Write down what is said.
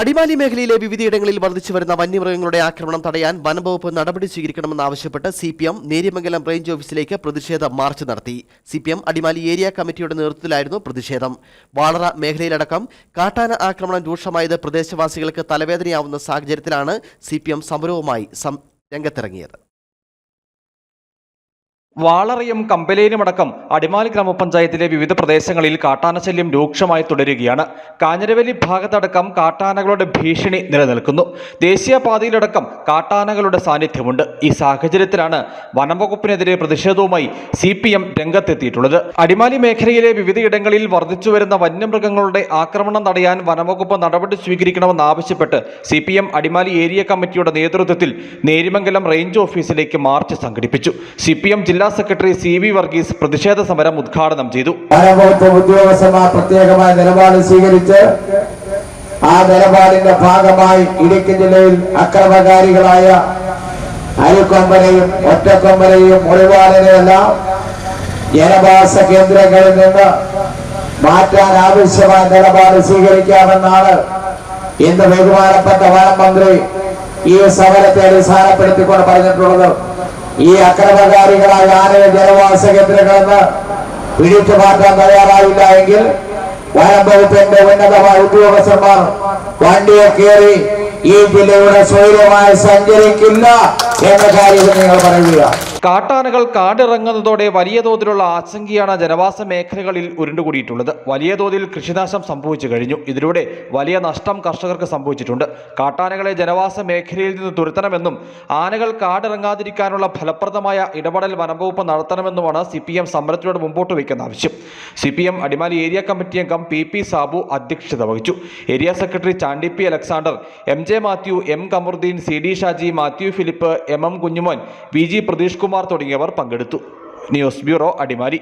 അടിമാലി മേഖലയിലെ വിവിധയിടങ്ങളിൽ വർദ്ധിച്ചു വരുന്ന വന്യമൃഗങ്ങളുടെ ആക്രമണം തടയാൻ വനംവകുപ്പ് നടപടി സ്വീകരിക്കണമെന്നാവശ്യപ്പെട്ട് C P M Neriyamangalam range ഓഫീസിലേക്ക് പ്രതിഷേധ മാർച്ച് നടത്തി. C P M Adimali area കമ്മിറ്റിയുടെ നേതൃത്വത്തിലായിരുന്നു പ്രതിഷേധം. വാളറ മേഖലയിലടക്കം കാട്ടാന ആക്രമണം രൂക്ഷമായത് പ്രദേശവാസികൾക്ക് തലവേദനയാവുന്ന സാഹചര്യത്തിലാണ് സി പി എം സമരവുമായി രംഗത്തിറങ്ങിയത്. വാളറയും കമ്പലേനുമടക്കം അടിമാലി ഗ്രാമപഞ്ചായത്തിലെ വിവിധ പ്രദേശങ്ങളിൽ കാട്ടാനശല്യം രൂക്ഷമായി തുടരുകയാണ്. കാഞ്ഞരവലി ഭാഗത്തടക്കം കാട്ടാനകളുടെ ഭീഷണി നിലനിൽക്കുന്നു. ദേശീയപാതയിലടക്കം കാട്ടാനകളുടെ സാന്നിധ്യമുണ്ട്. ഈ സാഹചര്യത്തിലാണ് വനംവകുപ്പിനെതിരെ പ്രതിഷേധവുമായി സി പി എം രംഗത്തെത്തിയിട്ടുള്ളത്. അടിമാലി മേഖലയിലെ വിവിധയിടങ്ങളിൽ വർദ്ധിച്ചുവരുന്ന വന്യമൃഗങ്ങളുടെ ആക്രമണം തടയാൻ വനംവകുപ്പ് നടപടി സ്വീകരിക്കണമെന്നാവശ്യപ്പെട്ട് C P M Adimali area കമ്മിറ്റിയുടെ നേതൃത്വത്തിൽ നേരിമംഗലം റേഞ്ച് ഓഫീസിലേക്ക് മാർച്ച് സംഘടിപ്പിച്ചു. സി പി എം ജില്ലാ സെക്രട്ടറി സി വി വർഗീസ് പ്രതിഷേധ സമരം ഉദ്ഘാടനം ചെയ്തു. ഉദ്യോഗസ്ഥന്മാർ പ്രത്യേകമായ നിലപാട് സ്വീകരിച്ച് ആ നിലപാടിന്റെ ഭാഗമായി ഇടുക്കി ജില്ലയിൽ അക്രമകാരികളായ അരിക്കൊമ്പനെയും ഒറ്റക്കൊമ്പനെയും മുറിവാളിനെയെല്ലാം ജനവാസ കേന്ദ്രങ്ങളിൽ നിന്ന് മാറ്റാൻ ആവശ്യമായ നിലപാട് സ്വീകരിക്കാമെന്നാണ് ഇന്ന് ബഹുമാനപ്പെട്ട വനം മന്ത്രി ഈ സമരത്തെ അടിസ്ഥാനപ്പെടുത്തിക്കൊണ്ട് പറഞ്ഞിട്ടുള്ളത്. ഈ അക്രമകാരികളായ ആനയെ ജനവാസ കേന്ദ്രങ്ങളെന്ന് പിടിച്ചു മാറ്റാൻ തയ്യാറായില്ല എങ്കിൽ വനം വകുപ്പിന്റെ ഉന്നതമായ ഉദ്യോഗസ്ഥന്മാർ വണ്ടിയെ കയറി ഈ ജില്ലയുടെ സ്വൈര്യമായി സഞ്ചരിക്കില്ല എന്ന കാര്യം നിങ്ങൾ പറയുക കാട്ടാനകൾ കാടിറങ്ങുന്നതോടെ വലിയ തോതിലുള്ള ആശങ്കയാണ് ജനവാസ മേഖലകളിൽ ഉരുണ്ടുകൂടിയിട്ടുള്ളത്. വലിയ തോതിൽ കൃഷിനാശം സംഭവിച്ചു കഴിഞ്ഞു. ഇതിലൂടെ വലിയ നഷ്ടം കർഷകർക്ക് സംഭവിച്ചിട്ടുണ്ട്. കാട്ടാനകളെ ജനവാസ മേഖലയിൽ നിന്ന് തുരുത്തണമെന്നും ആനകൾ കാടിറങ്ങാതിരിക്കാനുള്ള ഫലപ്രദമായ ഇടപെടൽ വനംവകുപ്പ് നടത്തണമെന്നുമാണ് സി പി എം സമരത്തിനോട് മുമ്പോട്ട് വയ്ക്കുന്ന ആവശ്യം. C P M Adimali area committee അംഗം പി പി സാബു അധ്യക്ഷത വഹിച്ചു. Area secretary Chandy P Alexander M J Mathew M Kamaruddin C D Shaji Mathew Philip M M Kunjumon V G Pratheesh Kumar തുടങ്ങിയവർ പങ്കെടുത്തു. News bureau Adimali.